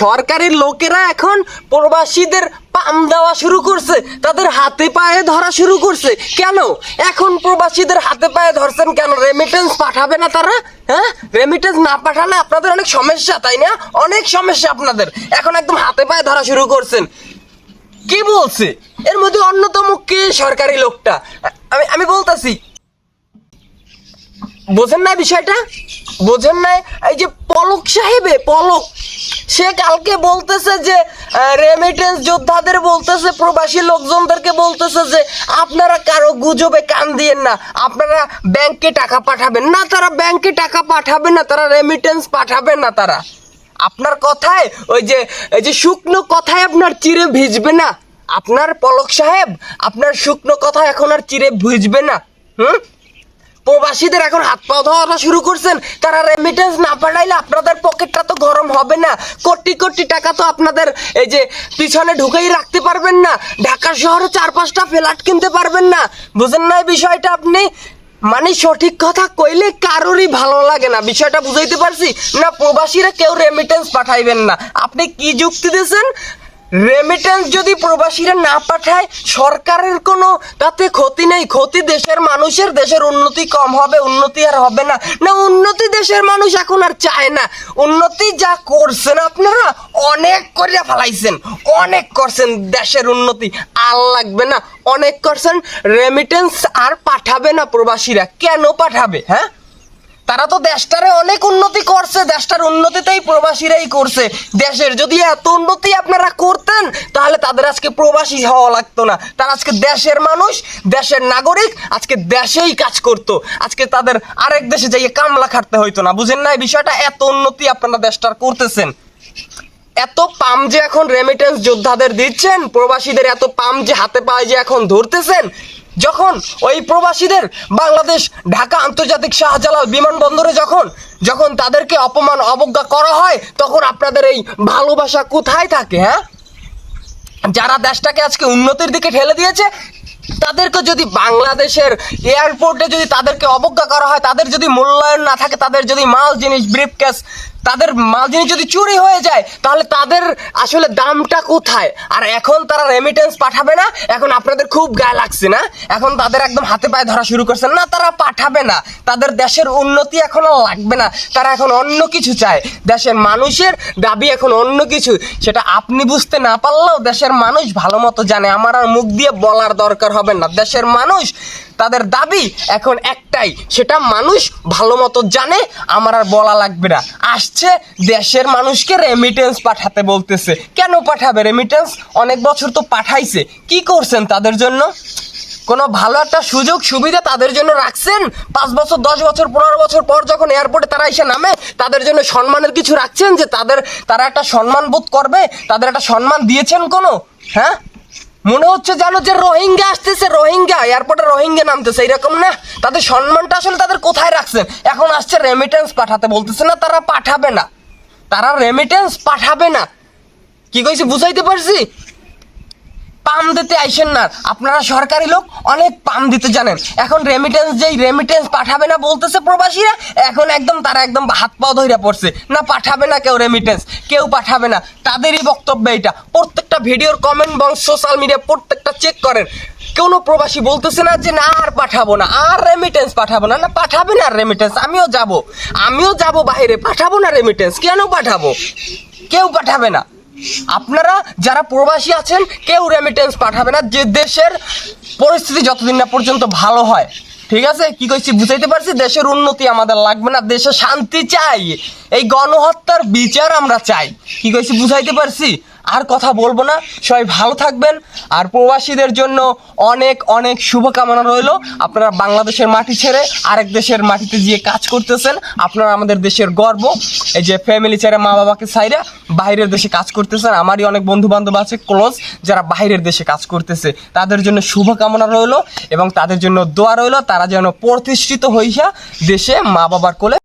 সরকারি লোকেরা এখন প্রবাসীদের পাম দেওয়া শুরু করছে, তাদের হাতে পায়ে ধরা শুরু করছে। কেন? এখন প্রবাসীদের হাতে পায়ে ধরছেন কেন? রেমিটেন্স পাঠাবে না তারা? হ্যাঁ? রেমিটেন্স না পাঠালে আপনাদের অনেক সমস্যা, তাই না? অনেক সমস্যা আপনাদের। এখন একদম হাতে পায়ে ধরা শুরু করছেন। কি বলছে? এর মধ্যে অন্যতম কে সরকারি লোকটা? আমি আমি বলতাছি। বোঝেন না বিষয়টা? বোঝেন না এই যে পলক সাহেবে, পলক সে কালকে বলতেছে যে রেমিটেন্স যোদ্ধাদের বলতেছে, প্রবাসী লোকজনদেরকে বলতেছে যে, আপনারা কারও গুজবে কান দিয়েন না, আপনারা ব্যাংকে টাকা পাঠাবেন না, তারা ব্যাংকে টাকা পাঠাবে না, তারা রেমিটেন্স পাঠাবে না তারা। আপনার কথায়, ওই যে, এই যে শুকনো কথায় আপনার চিরে ভিজবে না। আপনার পলক সাহেব, আপনার শুকনো কথা এখন আর চিরে ভিজবে না। হুম? প্রবাসীদের এখন হাত পা ধোয়া শুরু করছেন। তারা রেমিটেন্স না পাঠাইলে আপনাদের পকেটটা তো গরম হবে না। কোটি কোটি টাকা তো আপনাদের এই যে পিছনে ঢুকেই রাখতে পারবেন না। ঢাকা শহরে চার পাঁচটা ফ্ল্যাট কিনতে পারবেন না। বুঝেন না এই বিষয়টা আপনি? মানে সঠিক কথা কইলে কারোরই ভালো লাগে না। বিষয়টা বুঝাইতে পারছি? না প্রবাসীরা কেউ রেমিটেন্স পাঠাইবেন না। আপনি কি যুক্তি দিয়েছেন? রেমিটেন্স যদি প্রবাসীরা না পাঠায়, সরকারের কোনো তাতে ক্ষতি নেই। ক্ষতি দেশের মানুষের, দেশের উন্নতি কম হবে, উন্নতি আর হবে না। না, উন্নতি দেশের মানুষ এখন আর চায় না। উন্নতি যা করছেন আপনারা, অনেক করে ফেলাইছেন। অনেক করছেন দেশের উন্নতি। আর লাগবে না। অনেক করছেন রেমিটেন্স আর পাঠাবে না প্রবাসীরা। কেন পাঠাবে হ্যাঁ? তারা তো দেশটারে অনেক উন্নতি করছে, দেশটার উন্নতিতেই প্রবাসীরাই করছে। দেশের যদি এত উন্নতি আপনারা করতেন, তাহলে তাদের আজকে প্রবাসী হওয়া লাগতো না। তারা আজকে দেশের মানুষ, দেশের নাগরিক, আজকে দেশেই কাজ করত। আজকে তাদের আরেক দেশে যাইয়ে কামলা খাটতে হইতো না। বুঝেন না এই বিষয়টা, এত উন্নতি আপনারা দেশটার করতেছেন। এত পাম যে এখন রেমিটেন্স যোদ্ধাদের দিচ্ছেন, প্রবাসীদের এত পাম যে হাতে পায়ে যে এখন ধরতেছেন যখন ওই প্রবাসীদের বাংলাদেশ, ঢাকা আন্তর্জাতিক শাহজালাল বিমানবন্দরে যখন যখন তাদেরকে অপমান, অবজ্ঞা করা হয়, তখন আপনাদের এই ভালোবাসা কোথায় থাকে হ্যাঁ? যারা দেশটাকে আজকে উন্নতির দিকে ঠেলে দিয়েছে, তাদেরকে যদি বাংলাদেশের এয়ারপোর্টে যদি তাদেরকে অবজ্ঞা করা হয়, তাদের যদি মূল্যায়ন না থাকে, তাদের যদি মাল, জিনিস ব্রিফকেস তাদের মাল জিনিস যদি চুরি হয়ে যায়, তাহলে তাদের আসলে দামটা কোথায়? আর এখন তারা রেমিটেন্স পাঠাবে না, এখন আপনাদের খুব গায়ে লাগছে না? এখন তাদের একদম হাতে পায়ে ধরা শুরু করছেন না, তারা পাঠাবে না। তাদের দেশের উন্নতি এখন আর লাগবে না। তারা এখন অন্য কিছু চায়। দেশের মানুষের দাবি এখন অন্য কিছু। সেটা আপনি বুঝতে না পারলেও দেশের মানুষ ভালো মতো জানে। আমার আর মুখ দিয়ে বলার দরকার হবে না। দেশের মানুষ তাদের দাবি এখন একটাই, সেটা মানুষ ভালো মতো জানে, আমার আর বলা লাগবে না। আসছে দেশের মানুষকে রেমিটেন্স পাঠাতে বলতেছে। কেন পাঠাবে রেমিটেন্স অনেক বছর তো পাঠাইছে। কি করছেন তাদের জন্য? কোনো ভালো একটা সুযোগ, সুবিধা তাদের জন্য রাখছেন? পাঁচ বছর, দশ বছর, পনেরো বছর পর যখন এয়ারপোর্টে তারা এসে নামে, তাদের জন্য সম্মানের কিছু রাখছেন যে তাদের, তারা একটা সম্মান বোধ করবে? তাদের একটা সম্মান দিয়েছেন কোনো? হ্যাঁ? মনে হচ্ছে জানো যে রোহিঙ্গা আসতেছে, রোহিঙ্গা এয়ারপোর্টে রোহিঙ্গা নামতেছে, এরকম না? তাদের সম্মানটা আসলে তাদের কোথায় রাখছেন এখন আসছে রেমিটেন্স পাঠাতে, বলতেছে না তারা পাঠাবে না। তারা রেমিটেন্স পাঠাবে না। কি কইছি, বুঝাইতে পারছি? পাম দিতে আইসেন না। আপনারা সরকারি লোক অনেক পাম দিতে জানেন। এখন রেমিটেন্স যেই রেমিটেন্স পাঠাবে না বলতেছে প্রবাসীরা, এখন একদম তারা একদম হাত পাও ধইরা পড়ছে। না পাঠাবে না কেউ রেমিটেন্স কেউ পাঠাবে না। তাদেরই বক্তব্য এটা প্রত্যেকটা ভিডিওর কমেন্ট বক্স সোশ্যাল মিডিয়া প্রত্যেকটা চেক করেন। কোনো প্রবাসী বলতেছে না যে, না, আর পাঠাবো না। আর রেমিটেন্স পাঠাবো না। না, পাঠাবে না রেমিটেন্স আমিও যাব। আমিও যাব বাইরে পাঠাবো না রেমিটেন্স কেন পাঠাবো? কেউ পাঠাবে না। আপনারা যারা প্রবাসী আছেন, কেউ রেমিটেন্স পাঠাবে না। যে দেশের পরিস্থিতি যতদিন না পর্যন্ত ভালো হয়। ঠিক আছে? কি কইছি, বুঝাইতে পারছি? দেশের উন্নতি আমাদের লাগবে না, দেশে শান্তি চাই। এই গণহত্যার বিচার আমরা চাই। কি কইছি, বুঝাইতে পারছি? আর কথা বলব না। সবাই ভালো থাকবেন। আর প্রবাসীদের জন্য অনেক অনেক শুভকামনা রইল। আপনারা বাংলাদেশের মাটি ছেড়ে আরেক দেশের মাটিতে গিয়ে কাজ করতেছেন। আপনারা আমাদের দেশের গর্ব। এই যে ফ্যামিলি ছেড়ে মা বাবাকে ছাইরা বাইরের দেশে কাজ করতেছেন। আমারই অনেক বন্ধু বান্ধব আছে ক্লোজ যারা বাইরের দেশে কাজ করতেছে। তাদের জন্য শুভকামনা রইল এবং তাদের জন্য দোয়া রইল। তারা যেন প্রতিষ্ঠিত হইয়া দেশে মা বাবার কোলে